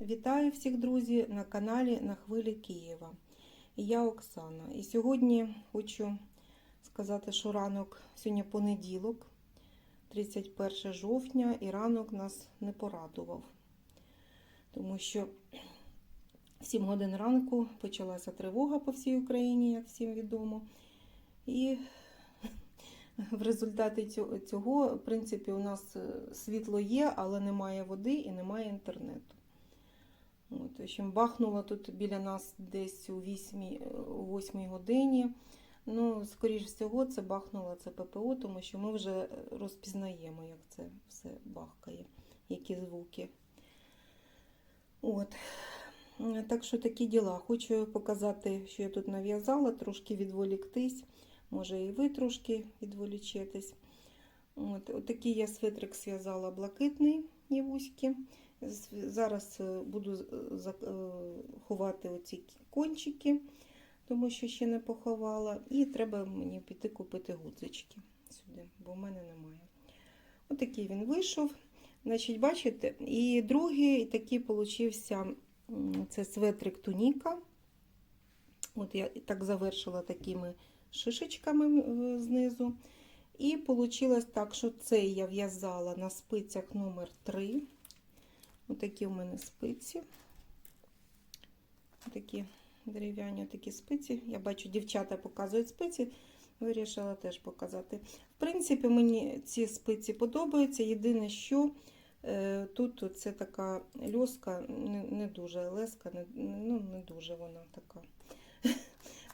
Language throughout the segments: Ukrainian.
Вітаю всіх, друзі, на каналі На Хвилі Києва. Я Оксана. І сьогодні хочу сказати, що ранок, сьогодні понеділок, 31 жовтня, і ранок нас не порадував. Тому що в 7 годин ранку почалася тривога по всій Україні, як всім відомо. І в результаті цього- в принципі, у нас е, світло є, але немає води і немає інтернету. От, в общем, бахнуло тут біля нас десь у 8, у 8 годині. Ну, скоріш всього, це бахнуло це ППО, тому що ми вже розпізнаємо, як це все бахкає, які звуки. От. Так що такі діла. Хочу показати, що я тут нав'язала, трошки відволіктись. Може, і ви трошки відволічетесь. От, отакий я светрик зв'язала блакитний нівуський. Зараз е, буду за- е, ховати оці кончики, тому що ще не поховала. І треба мені піти купити гудзички сюди, бо в мене немає. Отакий він вийшов. Значить, бачите, і другий такий получився це светрик туніка. От я так завершила такими шишечками е, знизу. І вийшло так, що цей я в'язала на спицях номер 3 Отакі у мене спиці. Такі дерев'яні такі спиці. Я бачу, дівчата показують спиці. Вирішила теж показати. В принципі, мені ці спиці подобаються. Єдине, що е, тут це така льоска, не, дуже леска, не, ну, не дуже вона така.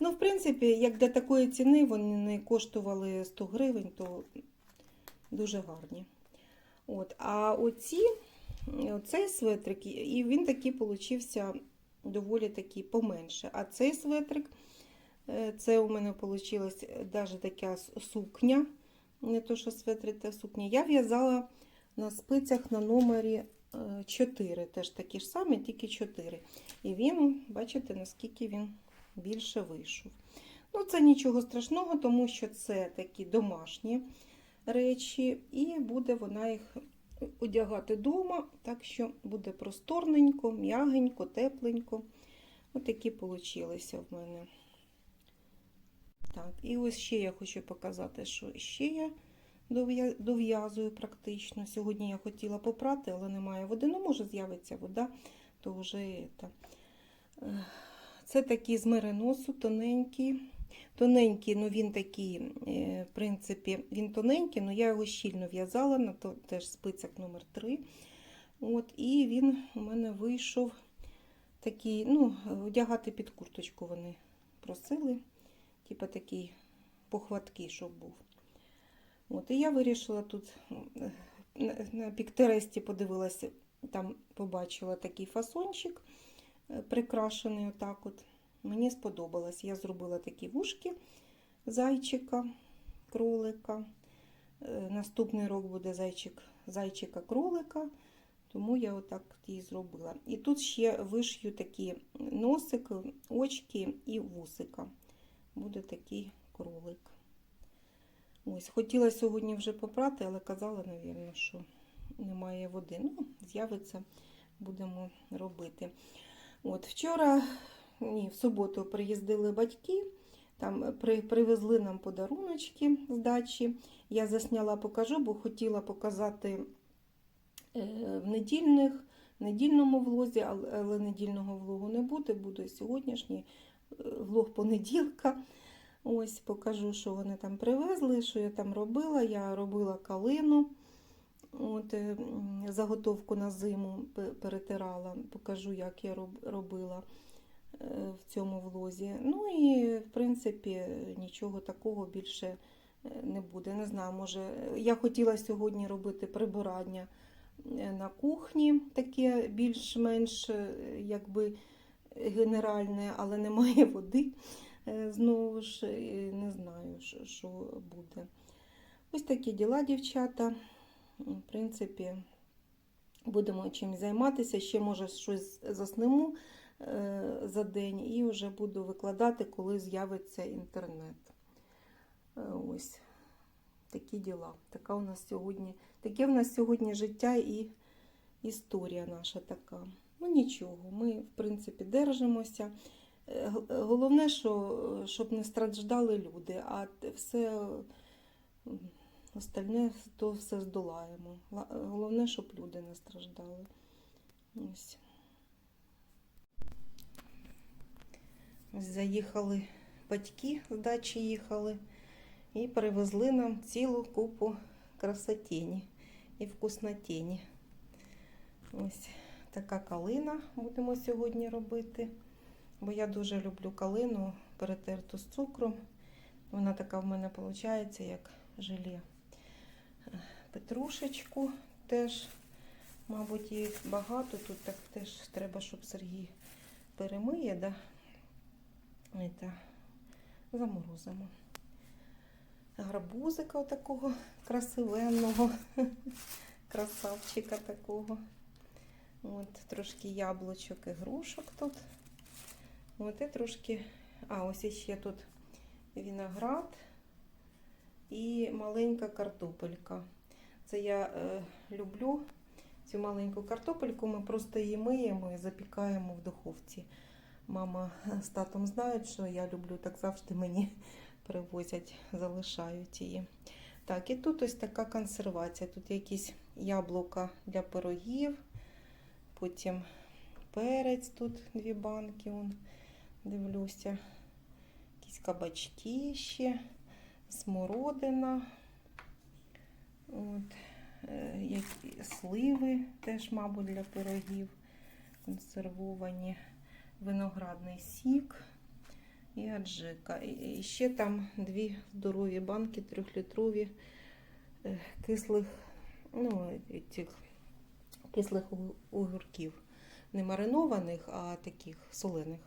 Ну, в принципі, як для такої ціни вони не коштували 100 гривень, то дуже гарні. От. А оці, оцей светрик, і він такий получився доволі такий поменше. А цей светрик, е, це у мене вийшла навіть така сукня, не то, що светрик, та сукня. Я в'язала на спицях на номері 4, теж такі ж самі, тільки 4. І він, бачите, наскільки він більше вийшов. Ну, це нічого страшного, тому що це такі домашні речі, і буде вона їх одягати вдома, так що буде просторненько, м'ягенько, тепленько. Отакі получилися в мене. Так, і ось ще я хочу показати, що ще я дов'язую практично. Сьогодні я хотіла попрати, але немає води. Ну, може, з'явиться вода, то вже це. Такий з мериносу, тоненький. Тоненький, ну він такий, е, в принципі, він тоненький, але я його щільно в'язала на то, теж спицях номер 3 От, і він у мене вийшов такий, ну, одягати під курточку вони просили. Типа такий похваткий, щоб був. От, і я вирішила тут е, на, на Піктересті подивилася, там побачила такий фасончик е, прикрашений отак от. Мені сподобалось. Я зробила такі вушки зайчика, кролика. Е, Наступний рок буде зайчик, зайчика-кролика, тому я отак і зробила. І тут ще вишью такі носик, очки і вусика. Буде такий кролик. Ось, хотіла сьогодні вже попрати, але казала, напевно, що немає води. Ну, з'явиться, будемо робити. От, вчора ні, в суботу приїздили батьки, там при, привезли нам подаруночки з дачі. Я засняла, покажу, бо хотіла показати е, в недільних, недільному влозі, але, недільного влогу не буде, буде сьогоднішній е, влог понеділка. Ось покажу, що вони там привезли, що я там робила. Я робила калину, от, е, заготовку на зиму перетирала, покажу, як я робила е, в цьому влозі. Ну і, в принципі, нічого такого більше е, не буде. Не знаю, може, я хотіла сьогодні робити прибирання е, на кухні, таке більш-менш е, якби генеральне, але немає води. Знову ж не знаю, що- буде. Ось такі діла, дівчата. В принципі, будемо чим займатися. Ще, може, щось заснему за день і вже буду викладати, коли з'явиться інтернет. Е, Ось такі діла. Така у нас сьогодні, таке в нас сьогодні життя і історія наша така. Ну нічого, ми, в принципі, держимося. Е, Головне, що, щоб не страждали люди, а все остальне то все здолаємо. Головне, щоб люди не страждали. Ось. Заїхали батьки з дачі їхали і привезли нам цілу купу красотені і вкуснотені. Ось така калина будемо сьогодні робити. Бо я дуже люблю калину перетерту з цукром. Вона така в мене виходить, як желе. Петрушечку теж, мабуть, їх багато. Тут так теж треба, щоб Сергій перемиє, да? Это, заморозимо. Гарбузика такого красивенного, красавчика такого. От, трошки яблучок і грушок тут. От і трошки. А, ось іще тут виноград і маленька картопелька. Це я е, люблю цю маленьку картопельку. Ми просто її миємо і запікаємо в духовці. Мама з татом знають, що я люблю, так завжди мені привозять, залишають її. Так, і тут ось така консервація. Тут якісь яблука для пирогів, потім перець, тут дві банки, вон, дивлюся. Якісь кабачки ще, смородина. От, е, сливи теж, мабуть, для пирогів консервовані виноградний сік і аджика. І ще там дві здорові банки, трьохлітрові е, кислих, ну, цих кислих огірків. Не маринованих, а таких солених.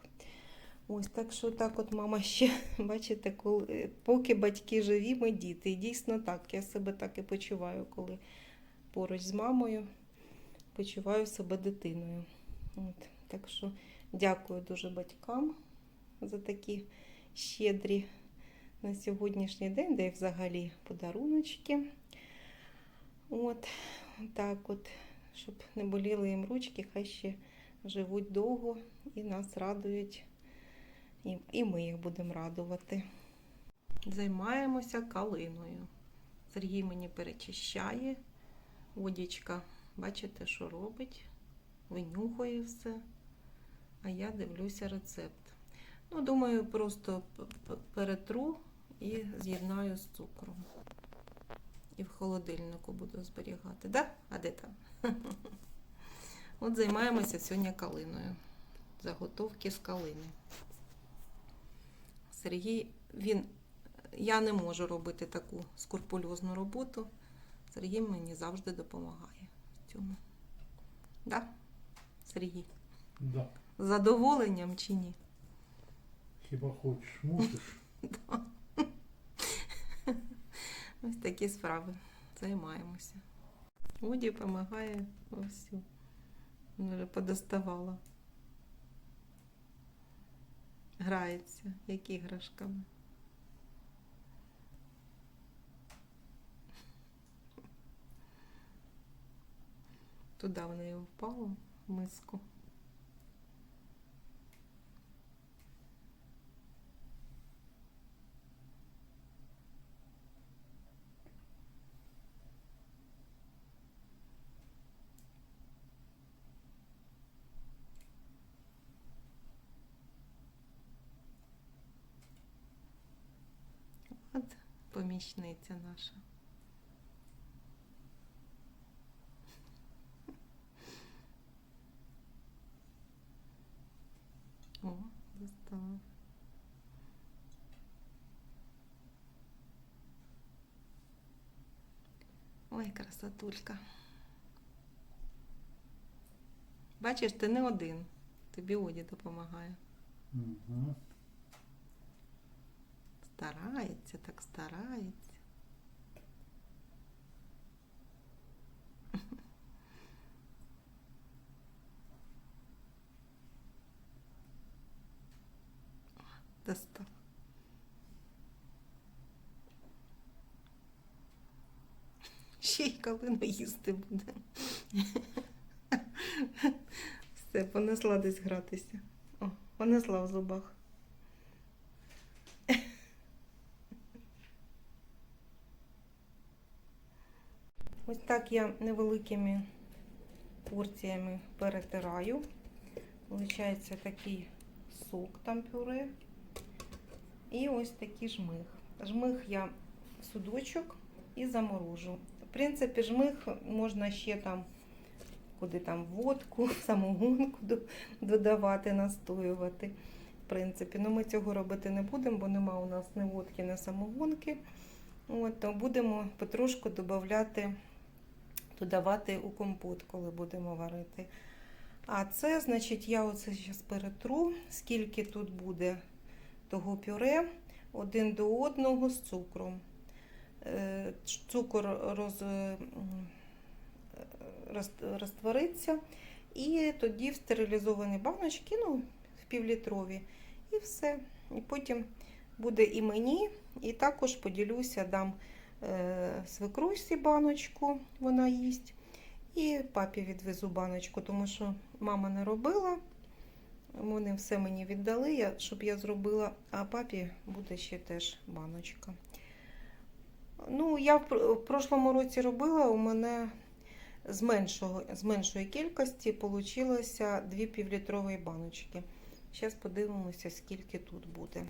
Ось так що так от мама ще, бачите, коли, поки батьки живі, ми діти. І дійсно так, я себе так і почуваю, коли поруч з мамою почуваю себе дитиною. От, так що Дякую дуже батькам за такі щедрі на сьогоднішній день, де взагалі подаруночки. От, так от, щоб не боліли їм ручки, хай ще живуть довго і нас радують, і, і ми їх будемо радувати. Займаємося калиною. Сергій мені перечищає. Водічка, бачите, що робить, винюхує все а я дивлюся рецепт. Ну, думаю, просто перетру і з'єднаю з цукром. І в холодильнику буду зберігати. Да? А де там? От займаємося сьогодні калиною. Заготовки з калини. Сергій, він, я не можу робити таку скрупульозну роботу. Сергій мені завжди допомагає в цьому. Да? Сергій? Да. Задоволенням чи ні? Хіба хочеш, мусиш. Ось такі справи. Займаємося. Оді допомагає. Вона Вже подоставала. Грається, як іграшками. Туди в неї впало в миску. От помічниця наша. О, достала. Ой, красотулька. Бачиш, ти не один. Тобі Оді допомагає. Угу. Старається, так старається. Достав. Ще й калину їсти буде. Все, понесла десь гратися. О, понесла в зубах. Ось так я невеликими порціями перетираю. Получається такий сок там пюре. І ось такий жмих. Жмих я в судочок і заморожу. В принципі, жмих можна ще там, куди там водку, самогонку додавати, настоювати. В принципі, ну ми цього робити не будемо, бо нема у нас ні водки, ні самогонки. От, то будемо потрошку додавати, додавати у компот, коли будемо варити. А це, значить, я оце зараз перетру, скільки тут буде того пюре один до одного з цукром. Е, Цукор роз, розтвориться, і тоді в стерилізовані баночки, ну, в півлітрові, і все. І потім буде і мені, і також поділюся, дам е, свекрусі баночку, вона їсть. І папі відвезу баночку, тому що мама не робила. Вони все мені віддали, щоб я зробила, а папі буде ще теж баночка. Ну, я в прошлому році робила, у мене з, меншого, з меншої кількості вийшло дві півлітрові баночки. Зараз подивимося, скільки тут буде.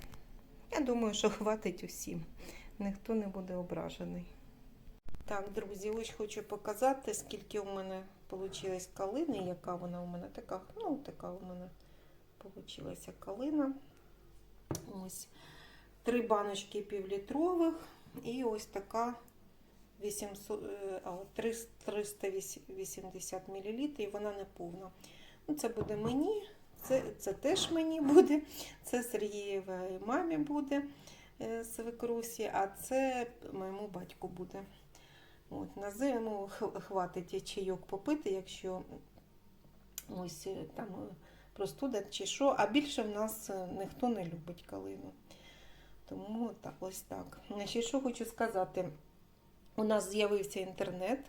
Я думаю, що хватить усім. Ніхто не буде ображений. Так, друзі, ось хочу показати, скільки у мене вийшло калини, яка вона у мене така. Ну, така у мене вийшла калина. Ось три баночки півлітрових і ось така 800, е, а, 300 380 мл, і вона не повна. Ну, це буде мені, це, це теж мені буде, це Сергієвій мамі буде свекрусі, а це моєму батьку буде. От, на зиму хватить чайок попити, якщо ось е, там е, простуда чи що, а більше в нас е, ніхто не любить калину. Тому так, ось так. Значить, що хочу сказати, у нас з'явився інтернет,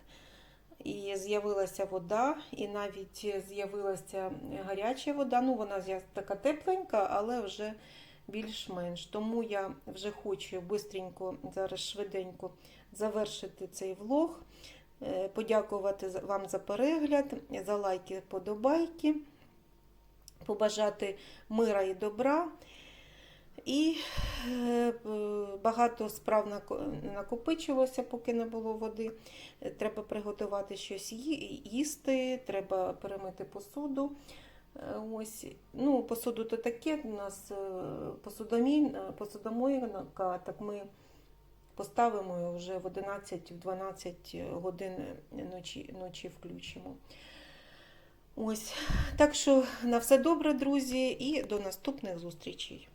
і з'явилася вода, і навіть з'явилася гаряча вода. Ну, вона така тепленька, але вже більш-менш. Тому я вже хочу бистренько, зараз швиденько завершити цей влог. Е, Подякувати вам за перегляд, за лайки, подобайки, побажати мира і добра. І е, багато справ накопичилося, поки не було води. Е, Треба приготувати щось їсти, треба перемити посуду. Е, Ось, ну, посуду то таке, у нас е, посудомойка, так ми поставимо і вже в 11-12 годин ночі, ночі включимо. Ось, так що на все добре, друзі, і до наступних зустрічей.